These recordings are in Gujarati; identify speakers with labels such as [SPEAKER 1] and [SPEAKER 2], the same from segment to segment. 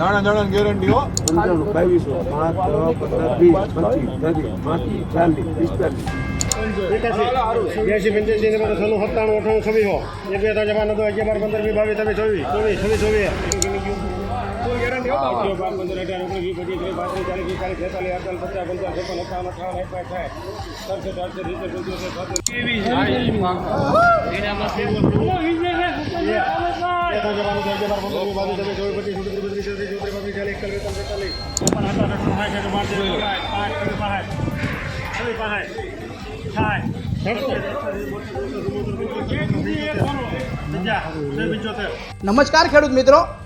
[SPEAKER 1] દાણા દાણા ગેરંટી હો.
[SPEAKER 2] પંચાણું, બાવીસો, પાંચ છ પંદર, વીસ, પચીસ, ત્રીસ, પાંત્રીસ, ચાલીસ, પિસ્તાલીસ.
[SPEAKER 3] બ્યાસી પંચ્યાસી અઠાણું, છવ્વીસો એક બે ત્રણ, ચાર અગિયાર પંદર, વીસ, બાવીસ તમે ચોવીસ ચોવીસ, છવ્વીસ, ચોવીસ. બાર પંદર અઢાર ઓગણીસ વીસ પચીસ ત્રીસ પાંત્રીસ ચાલીસ પિસ્તાલીસ છેતાલીસ અડતાલીસ પચાસ પંચાવન છપ્પન અઠાવન અઠાવન એકાવન સાઠ સડસઠ અડસઠ સિત્તેર પંચોતેર છોતેર
[SPEAKER 4] નમસ્કાર ખેડૂત મિત્રો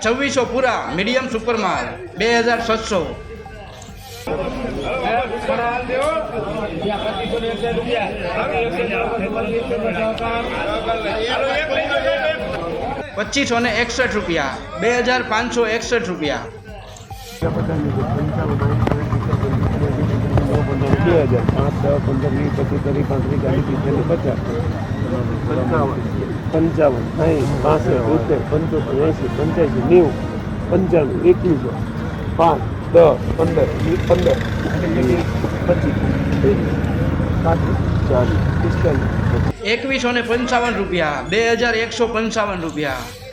[SPEAKER 4] છવ્વીસો પૂરા મીડિયમ સુપરમાલ બે હજાર છસો પચીસો ને એકસઠ રૂપિયા બે હજાર પાંચસો એકસઠ રૂપિયા
[SPEAKER 2] બે હજાર પાંચ દસ પંદર વીસ પચીસ ત્રીસ પાંત્રીસ ચાલીસ પિસ્તાલીસ પચાસ પંચાવન પંચાવન સાઠ બાસઠ બોતેર પંચોતેર એંસી પંચ્યાસી નેવું પંચાણું એકવીસો પાંચ દસ પંદર વીસ પંદર પચીસ
[SPEAKER 4] એકવીસો ને પંચાવન રૂપિયા બે હજાર એકસો પંચાવન રૂપિયા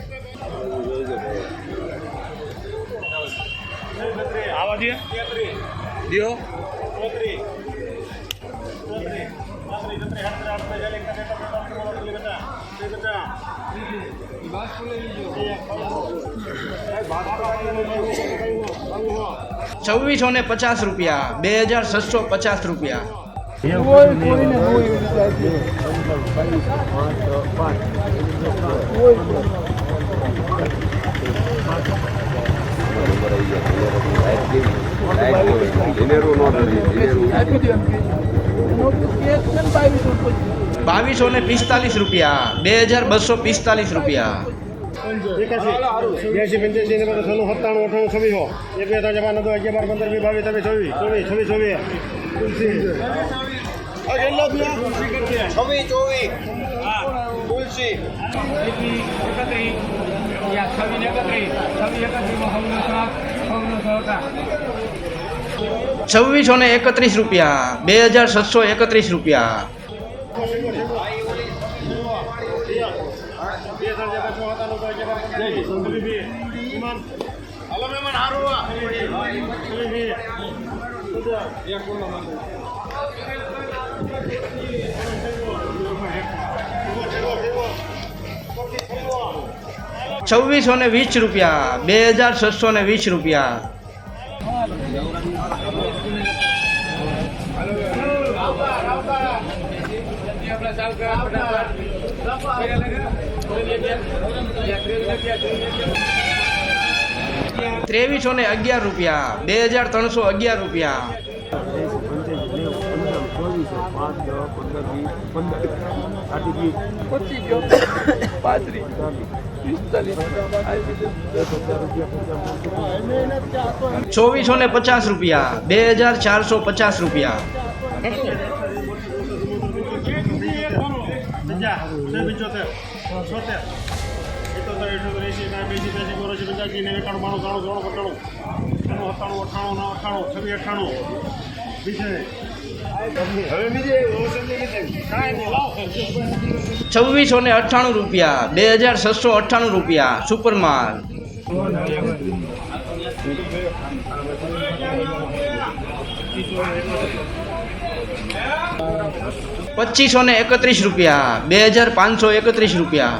[SPEAKER 1] દિયો
[SPEAKER 4] છવ્વીસો ને પચાસ રૂપિયા. બે હજાર છસો પચાસ રૂપિયા. બાવીસો ને પિસ્તાલીસ રૂપિયા. બે હજાર બસો પિસ્તાલીસ રૂપિયા.
[SPEAKER 3] બ્યાસી પંચ્યાસી નંબર સોનું સત્તાણું અઠાણું છવ્વીસ. એક બે ત્રણ અગિયાર પંદર વીસ બાવીસ તમે ચોવીસ ચોવીસ છવ્વીસ ચોવીસ
[SPEAKER 4] છવ્વીસો ને એકત્રીસ રૂપિયા બે હજાર છસો એકત્રીસ રૂપિયા છવ્વીસો ને વીસ રૂપિયા બે હજાર છસો ને વીસ રૂપિયા ત્રેવીસો ને અગિયાર રૂપિયા બે હજાર ત્રણસો અગિયાર રૂપિયા ચોવીસો ને પચાસ રૂપિયા. બે હજાર ચારસો પચાસ રૂપિયા.
[SPEAKER 3] હવે બીજે
[SPEAKER 4] છવ્વીસો ને અઠ્ઠાણું રૂપિયા, બે હજાર છસો અઠ્ઠાણું રૂપિયા, સુપરમાલ. પચીસો ને એકત્રીસ રૂપિયા, બે હજાર પાંચસો એકત્રીસ રૂપિયા.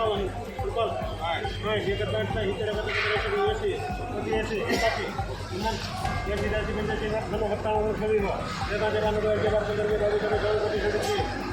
[SPEAKER 3] ચલો ભાઈ પિસ્તાલીસ છેતાલીસ સુડતાલીસ અડતાલીસ ને પચાસ એકાવન બાવન ત્રેપન ચોપન પચાસ પંચાવન સાઠ સિત્તેર આઠ
[SPEAKER 4] છવ્વીસો ને પંચોતેર રૂપિયા બે હજાર છસો ને પંચોતેર રૂપિયા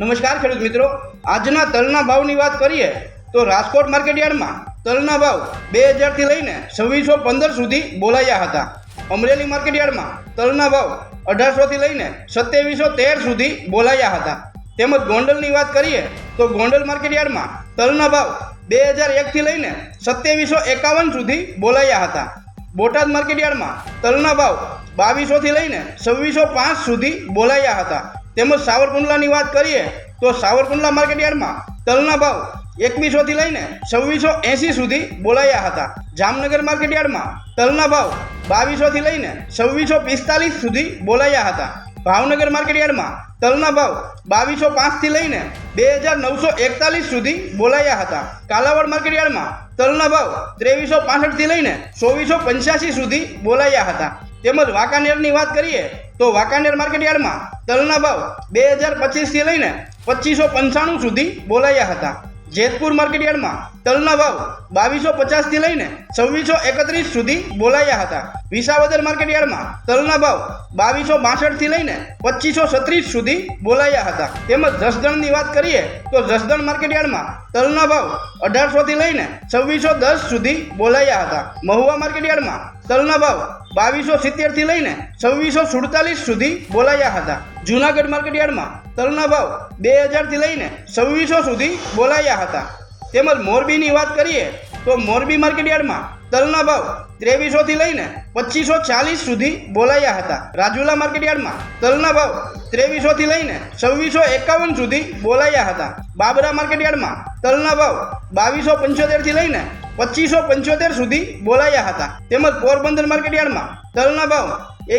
[SPEAKER 4] નમસ્કાર ખેડૂત મિત્રો. આજના તલના ભાવની વાત કરીએ, તો રાજકોટ માર્કેટયાર્ડમાં તલના ભાવ બે હજારથી લઈને છવ્વીસો પંદર સુધી બોલાયા હતા. અમરેલી માર્કેટ યાર્ડમાં તલના ભાવ અઢારસોથી લઈને સત્યાવીસો તેર સુધી બોલાયા હતા. તેમજ ગોંડલની વાત કરીએ તો ગોંડલ માર્કેટ યાર્ડમાં તલના ભાવ બે હજાર એકથી લઈને સત્યાવીસો એકાવન સુધી બોલાયા હતા. બોટાદ માર્કેટ યાર્ડમાં તલના ભાવ બાવીસોથી લઈને છવ્વીસો પાંચ સુધી બોલાયા હતા. તેમજ સાવરકુંડલાની વાત કરીએ તો સાવરકુંડલા માર્કેટ યાર્ડમાં તલના ભાવ એકવીસોથી લઈને છવ્વીસો એંસી સુધી બોલાયા હતા. જામનગર માર્કેટ યાર્ડમાં તલના ભાવ બાવીસોથી લઈને છવ્વીસો પિસ્તાલીસ સુધી બોલાયા હતા. ભાવનગર માર્કેટ યાર્ડમાં તલના ભાવ બાવીસો પાંચથી લઈને બે હજાર નવસો એકતાલીસ સુધી બોલાયા હતા. કાલાવાડ માર્કેટ યાર્ડમાં તલના ભાવ ત્રેવીસો પાસઠથી લઈને ચોવીસો પંચ્યાસી સુધી બોલાયા હતા. તેમજ વાંકાનેરની વાત કરીએ તો વાંકાનેર માર્કેટ યાર્ડમાં તલના ભાવ બે હજાર પચીસથી લઈને પચીસો પંચાણું સુધી બોલાયા હતા. જેતપુર માર્કેટ યાર્ડમાં તલના ભાવ બાવીસો પચાસથી લઈને છવ્વીસો એકત્રીસ સુધી બોલાયા હતા. વિસાવદર માર્કેટ યાર્ડમાં તલના ભાવ બાવીસો બાસઠથી લઈને પચીસો છત્રીસ સુધી બોલાયા હતા. તેમજ જસદણની વાત કરીએ તો જસદણ માર્કેટ યાર્ડમાં તલના ભાવ અઢારસોથી લઈને છવ્વીસો દસ સુધી બોલાયા હતા. મહુવા માર્કેટ યાર્ડમાં તલના ભાવ બાવીસો સિત્તેરથી લઈને છવ્વીસો સુડતાલીસ સુધી બોલાયા હતા. જૂનાગઢ માર્કેટ યાર્ડમાં તલના ભાવ બે હજારથી લઈને છવ્વીસો સુધી બોલાયા હતા. તેમજ મોરબીની વાત કરીએ તો મોરબી માર્કેટ યાર્ડમાં તલના ભાવ ત્રેવીસોથી લઈને પચીસો ચાલીસ સુધી બોલાયા હતા. રાજુલા માર્કેટ યાર્ડમાં તલના ભાવ ત્રેવીસોથી લઈને છવ્વીસો એકાવન સુધી બોલાયા હતા. બાબરા માર્કેટ યાર્ડમાં તલના ભાવ બાવીસો પંચોતેરથી લઈને પચીસો પંચોતેર સુધી બોલાયા હતા. તેમજ પોરબંદર માર્કેટ યાર્ડમાં તલના ભાવ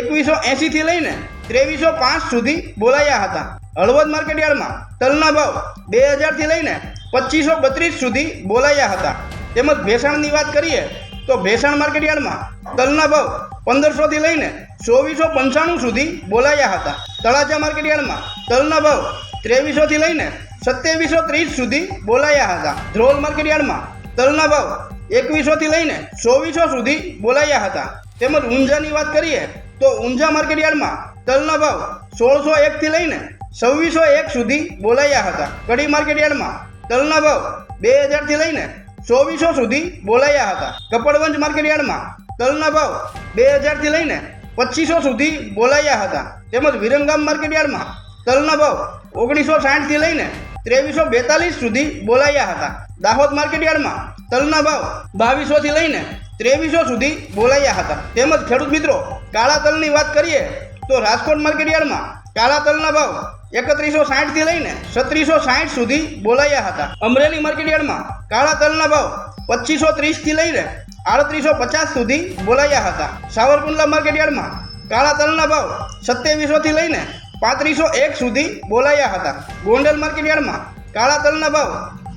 [SPEAKER 4] એકવીસો એંશીથી લઈને ત્રેવીસો પાંચ સુધી બોલાયા હતા. હળવદ માર્કેટયાર્ડમાં તલના ભાવ બે હજારથી લઈને પચીસો બત્રીસ સુધી બોલાયા હતા. તેમજ ભેસાણની વાત કરીએ તો ભેસાણ માર્કેટયાર્ડમાં તલના ભાવ પંદરસોથી લઈને ચોવીસો પંચાણું સુધી બોલાયા હતા. તળાજા માર્કેટયાર્ડમાં તલના ભાવ ત્રેવીસોથી લઈને સત્યાવીસો ત્રીસ સુધી બોલાયા હતા. ધ્રોલ માર્કેટયાર્ડમાં તલના ભાવ એકવીસોથી લઈને ચોવીસો સુધી બોલાયા હતા. તેમજ ઊંઝાની વાત કરીએ તો ઊંઝા માર્કેટ યાર્ડમાં તલના ભાવ સોળસો એકથી લઈને છવ્વીસો એક સુધી બોલાયા હતા. કડી માર્કેટ યાર્ડમાં તલના ભાવ બે હજારથી લઈને ચોવીસો સુધી બોલાયા હતા. કપડવંજ માર્કેટ યાર્ડમાં તલના ભાવ બે હજારથી લઈને પચીસો સુધી બોલાયા હતા. તેમજ વિરમગામ માર્કેટ યાર્ડમાં તલના ભાવ ઓગણીસો સાઠથી લઈને ત્રેવીસો બેતાલીસ સુધી બોલાયા હતા. દાહોદ માર્કેટ યાર્ડમાં તલના ભાવ બાવીસોથી લઈને ત્રેવીસો સુધી બોલાયા હતા. તેમજ ખેડૂત મિત્રો, કાળા તલની વાત કરીએ તો રાજકોટ માર્કેટ યાર્ડમાં કાળા તલના ભાવ એકત્રીસો સાઠથી લઈને સત્રીસો સાઠ સુધી બોલાયા હતા. અમરેલી માર્કેટ યાર્ડમાં કાળા તલના ભાવ પચીસો ત્રીસથી લઈને આડત્રીસો પચાસ સુધી બોલાયા હતા. સાવરકુંડલા માર્કેટ યાર્ડમાં કાળા તલના ભાવ સત્યાવીસોથી લઈને પાંત્રીસો એક સુધી બોલાયા હતા. ગોંડલ માર્કેટ યાર્ડમાં કાળા તલના ભાવ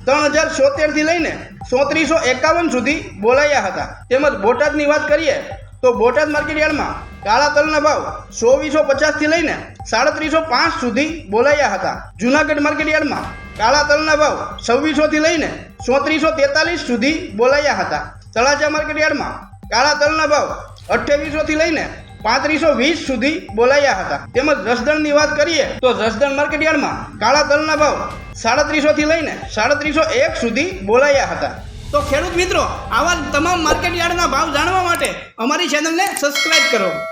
[SPEAKER 4] ત્રણ હજાર સોતેરથી લઈને સોત્રીસો એકાવન સુધી બોલાયા હતા. તેમજ બોટાદની વાત કરીએ તો બોટાદ માર્કેટ યાર્ડમાં કાળા તલના ભાવ ચોવીસો પચાસથી લઈને સાડત્રીસો પાંચ સુધી બોલાયા હતા. જૂનાગઢ માર્કેટ યાર્ડમાં કાળા તલના ભાવ છવ્વીસોથી લઈને ચોત્રીસો તેતાલીસ સુધી બોલાયા હતા. તળાજા માર્કેટ યાર્ડમાં કાળા તલના ભાવ અઠ્યાવીસોથી લઈને પાંત્રીસો વીસ સુધી બોલાયા હતા. તેમજ રસદણની વાત કરીએ તો રસદણ માર્કેટ યાર્ડમાં કાળા તલના ભાવ સાડત્રીસોથી લઈને સાડત્રીસો એક સુધી બોલાયા હતા. તો ખેડૂત મિત્રો, આવા તમામ માર્કેટ યાર્ડના ભાવ જાણવા માટે અમારી ચેનલને સબસ્ક્રાઇબ કરો.